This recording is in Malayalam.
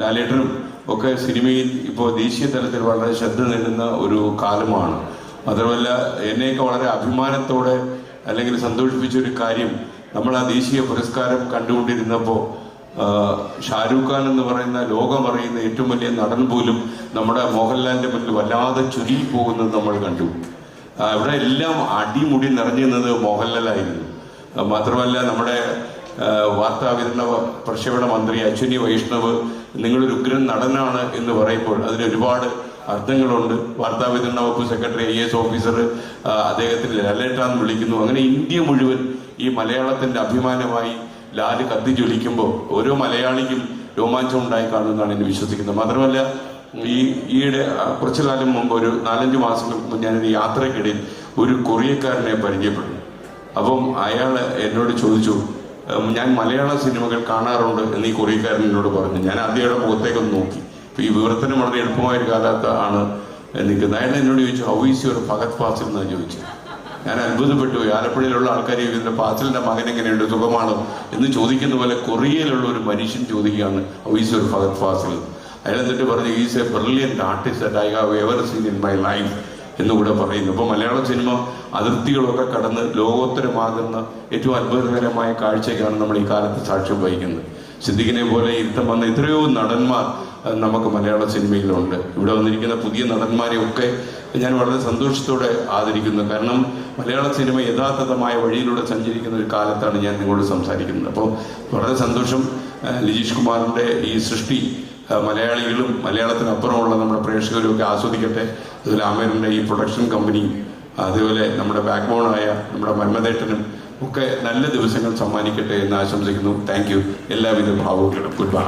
ലാലേട്ടനും ഒക്കെ സിനിമയിൽ ഇപ്പോൾ ദേശീയ തലത്തിൽ വളരെ ശ്രദ്ധ നേടുന്ന ഒരു കാലമാണ്. മാത്രമല്ല എന്നെയൊക്കെ വളരെ അഭിമാനത്തോടെ അല്ലെങ്കിൽ സന്തോഷിപ്പിച്ച ഒരു കാര്യം നമ്മൾ ആ ദേശീയ പുരസ്കാരം കണ്ടുകൊണ്ടിരുന്നപ്പോൾ ഷാരൂഖ് ഖാൻ എന്ന് പറയുന്ന ലോകം അറിയുന്ന ഏറ്റവും വലിയ നടൻ പോലും നമ്മുടെ മോഹൻലാലിന്റെ മുന്നിൽ വല്ലാതെ ചുരുങ്ങി പോകുന്നത് നമ്മൾ കണ്ടു. അവിടെ എല്ലാം അടിമുടി നിറഞ്ഞിരുന്നത് മോഹൻലാലായിരുന്നു. മാത്രമല്ല നമ്മുടെ വാർത്താവിതരണ പ്രക്ഷേപണ മന്ത്രി അശ്വിനി വൈഷ്ണവ് നിങ്ങളൊരു ഉഗ്രൻ നടനാണ് എന്ന് പറയുമ്പോൾ അതിന് ഒരുപാട് അർത്ഥങ്ങളുണ്ട്. വാർത്താവിതരണ വകുപ്പ് സെക്രട്ടറി ഐ എസ് ഓഫീസർ അദ്ദേഹത്തിന് ലാലേട്ടാന്ന് വിളിക്കുന്നു. അങ്ങനെ ഇന്ത്യ മുഴുവൻ ഈ മലയാളത്തിന്റെ അഭിമാനമായി ലാൽ കത്തിജ്വലിക്കുമ്പോൾ ഓരോ മലയാളിക്കും രോമാഞ്ചം ഉണ്ടായി കാണുമെന്നാണ് എന്നെ വിശ്വസിക്കുന്നത്. മാത്രമല്ല ഈ ഈയിടെ കുറച്ചു കാലം മുമ്പ് ഒരു നാലഞ്ച് മാസങ്ങൾക്ക് മുമ്പ് ഞാനൊരു യാത്രക്കിടയിൽ ഒരു കൊറിയക്കാരനെ പരിചയപ്പെട്ടു. അപ്പം അയാൾ എന്നോട് ചോദിച്ചു "ഉം, ഞാൻ മലയാള സിനിമകൾ കാണാറുണ്ട് എന്ന് ഈ കൊറിയക്കാരൻ എന്നോട് പറഞ്ഞു. ഞാൻ ആദ്യയുടെ മുഖത്തേക്കൊന്ന് നോക്കി. അപ്പൊ ഈ വിവർത്തനം വളരെ എളുപ്പമായ ഒരു കാലത്ത് ആണ് നിൽക്കുന്നത്. അയാൾ എന്നോട് ചോദിച്ചു how is your Bhagat Faasil എന്നാണ് ചോദിച്ചു ഞാൻ അത്ഭുതപ്പെട്ടു ആലപ്പുഴയിലുള്ള ആൾക്കാർ ചോദിക്കുന്ന ഫാസിലിന്റെ മകൻ എങ്ങനെയുണ്ട്? സുഖമാണ്? എന്ന് ചോദിക്കുന്ന പോലെ കൊറിയയിലുള്ള ഒരു മനുഷ്യൻ ചോദിക്കുകയാണ് how is your Bhagat Faasil അയാൾ എന്നിട്ട് പറഞ്ഞു is a brilliant artist I have ever seen in my life എന്നുകൂടെ പറയുന്നു. അപ്പോൾ മലയാള സിനിമ അതിർത്തികളൊക്കെ കടന്ന് ലോകോത്തരമാകുന്ന ഏറ്റവും അത്ഭുതകരമായ കാഴ്ചയ്ക്കാണ് നമ്മൾ ഈ കാലത്ത് സാക്ഷ്യം വഹിക്കുന്നത്. സിദ്ദിഖിനെ പോലെ ഇരുത്തം വന്ന എത്രയോ നടന്മാർ നമുക്ക് മലയാള സിനിമയിലുണ്ട്. ഇവിടെ വന്നിരിക്കുന്ന പുതിയ നടന്മാരെ ഒക്കെ ഞാൻ വളരെ സന്തോഷത്തോടെ ആദരിക്കുന്നു. കാരണം മലയാള സിനിമ യഥാർത്ഥമായ വഴിയിലൂടെ സഞ്ചരിക്കുന്ന ഒരു കാലത്താണ് ഞാൻ നിങ്ങളോട് സംസാരിക്കുന്നത്. അപ്പോൾ വളരെ സന്തോഷം ലിജീഷ് കുമാറിന്റെ ഈ സൃഷ്ടി മലയാളികളും മലയാളത്തിനപ്പുറമുള്ള നമ്മുടെ പ്രേക്ഷകരും ഒക്കെ ആസ്വദിക്കട്ടെ. അതുപോലെ ആമേറിന്റെ ഈ പ്രൊഡക്ഷൻ കമ്പനിയും അതുപോലെ നമ്മുടെ ബാക്ക്ബോണായ നമ്മുടെ മന്മതേട്ടനും ഒക്കെ നല്ല ദിവസങ്ങൾ സമ്മാനിക്കട്ടെ എന്ന് ആശംസിക്കുന്നു. Thank you. എല്ലാവിധ ഭാവുകളും ഗുഡ് ബൈ.